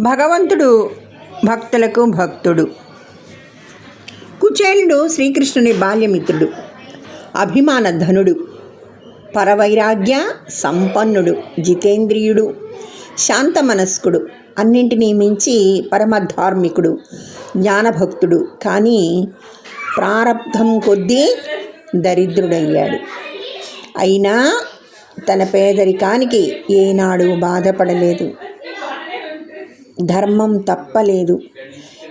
భగవంతుడు భక్తులకు భక్తుడు. కుచేలుడు శ్రీకృష్ణుని బాల్యమిత్రుడు అభిమాన ధనుడు పరవైరాగ్య సంపన్నుడు జితేంద్రియుడు శాంతమనస్కుడు అన్నింటినీ మించి పరమధార్మికుడు జ్ఞానభక్తుడు కానీ ప్రారంధం కొద్దీ దరిద్రుడయ్యాడు. అయినా తన పేదరికానికి ఏనాడు బాధపడలేదు. ధర్మం తప్పలేదు.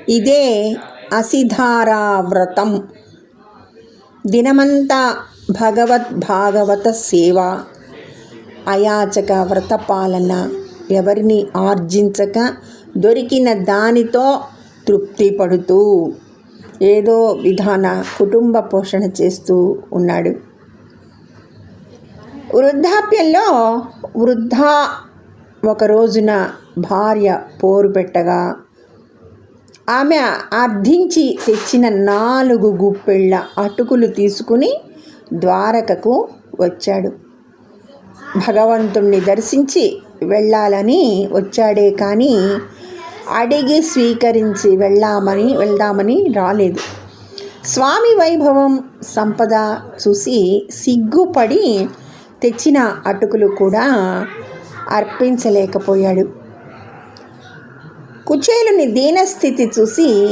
ఇదే అసిధారా వ్రతం దినమంతా భగవద్ భాగవత సేవ అయాచక వ్రత పాలన ఎవరిని ఆర్జించక దొరికిన దానితో తృప్తి పడుతూ ఏదో విధాన కుటుంబ పోషణ చేస్తూ ఉన్నాడు. వృద్ధాప్యంలో వృద్ధా ఒక రోజున భార్య పోరు పెట్టగా ఆమె అర్థించి తెచ్చిన నాలుగు గుప్పెళ్ళ అటుకులు తీసుకుని ద్వారకకు వచ్చాడు. భగవంతుణ్ణి దర్శించి వెళ్ళాలని వచ్చాడే కానీ అడిగి స్వీకరించి వెళ్ళామని వెళ్దామని రాలేదు. స్వామి వైభవం సంపద చూసి సిగ్గుపడి తెచ్చిన అటుకులు కూడా అర్పించలేకపోయాడు. కుచేలుని దీనస్థితి చూసి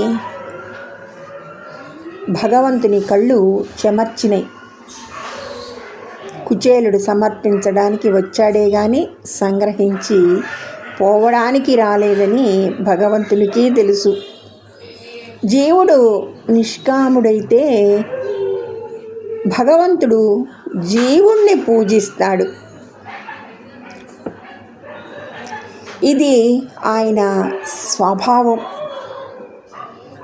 భగవంతుని కళ్ళు చెమర్చినాయి కుచేలుడు సమర్పించడానికి వచ్చాడే గాని సంగ్రహించి పోవడానికి రాలేదని భగవంతునికి తెలుసు. జీవుడు నిష్కాముడైతే భగవంతుడు జీవుణ్ణి పూజిస్తాడు. ఇది ఆయన స్వభావం.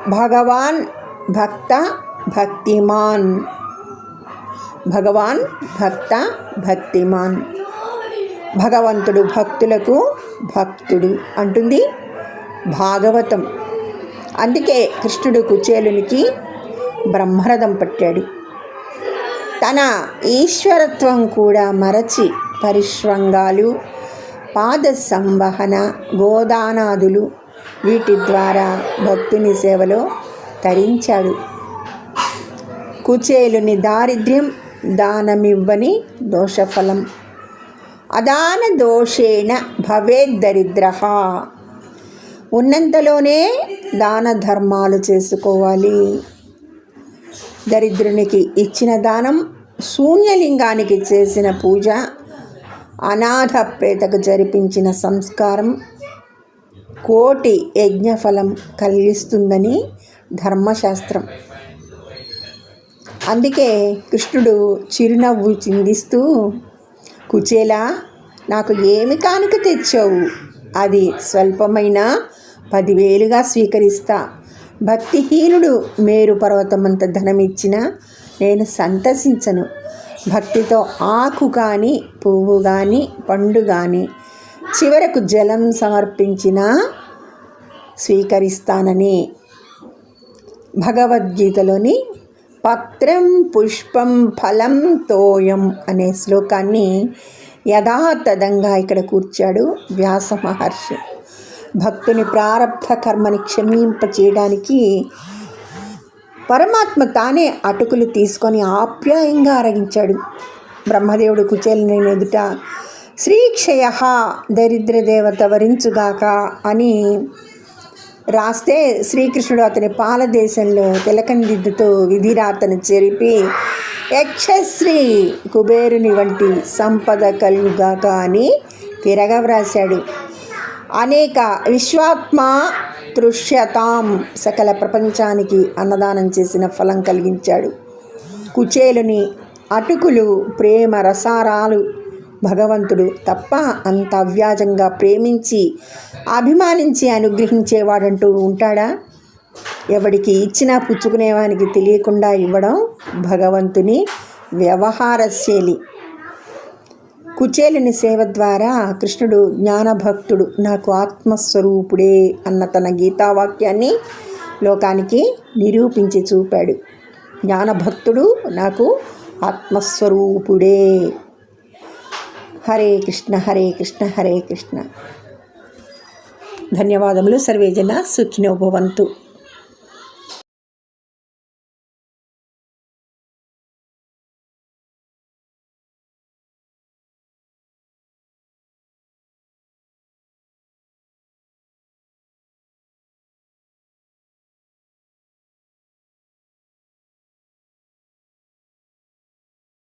భగవాన్ భక్త భక్తిమాన్. భగవాన్ భక్త భక్తిమాన్. భగవంతుడు భక్తులకు భక్తుడు అంటుంది భాగవతం. అందుకే కృష్ణుడు కుచేలునికి బ్రహ్మరథం పట్టాడు. తన ఈశ్వరత్వం కూడా మరచి పరిశ్రంగాలు పాద సంవహన గోదానాదులు వీటి ద్వారా భక్తుని సేవలో తరించాడు. కుచేలుని దారిద్ర్యం దానమివ్వని దోషఫలం. అదాన దోషేణ భవేద్దరిద్ర ఉన్నంతలోనే దాన ధర్మాలు చేసుకోవాలి. దరిద్రునికి ఇచ్చిన దానం శూన్యలింగానికి చేసిన పూజ అనాథ ప్రేతకు జరిపించిన సంస్కారం కోటి యజ్ఞఫలం కలిగిస్తుందని ధర్మశాస్త్రం. అందుకే కృష్ణుడు చిరునవ్వు చిందిస్తూ కుచేలా నాకు ఏమి కానుక తెచ్చావు? అది స్వల్పమైన పదివేలుగా స్వీకరిస్తా. భక్తిహీనుడు మేరు పర్వతమంత ధనమిచ్చినా నేను సంతసించను. భక్తితో ఆకు కానీ పువ్వు కానీ పండు కానీ చివరకు జలం సమర్పించినా స్వీకరిస్తానని భగవద్గీతలోని పత్రం పుష్పం ఫలం తోయం అనే శ్లోకాన్ని యథాతథంగా ఇక్కడ కూర్చాడు వ్యాస మహర్షి. భక్తుని ప్రారంభ కర్మని క్షమింప చేయడానికి పరమాత్మ తానే అటుకులు తీసుకొని ఆప్యాయంగా అరగించాడు. బ్రహ్మదేవుడు కుచేలని ఎదుట శ్రీక్షయ దరిద్ర దేవత వరించుగాక అని రాస్తే శ్రీకృష్ణుడు అతని పాలదేశంలో తిలకందిద్దుతో విధిరాతను చెరిపి యక్షశ్రీ కుబేరుని వంటి సంపద కలుగాక అని తిరగవ్రాశాడు అనేక విశ్వాత్మ తృష్యతాం. సకల ప్రపంచానికి అన్నదానం చేసిన ఫలం కలిగించాడు. కుచేలుని అటుకులు ప్రేమ రసారాలు. భగవంతుడు తప్ప అంత అవ్యాజంగా ప్రేమించి అభిమానించి అనుగ్రహించేవాడంటూ ఉంటాడా? ఎవడికి ఇచ్చినా పుచ్చుకునేవానికి తెలియకుండా ఇవ్వడం భగవంతుని వ్యవహార శైలి కుచేలుని సేవ ద్వారా కృష్ణుడు జ్ఞానభక్తుడు నాకు ఆత్మస్వరూపుడే అన్న తన గీతావాక్యాన్ని లోకానికి నిరూపించి చూపాడు. జ్ఞానభక్తుడు నాకు ఆత్మస్వరూపుడే. హరే కృష్ణ హరే కృష్ణ హరే కృష్ణ. ధన్యవాదములు సర్వేజన సుఖినోభవంతు.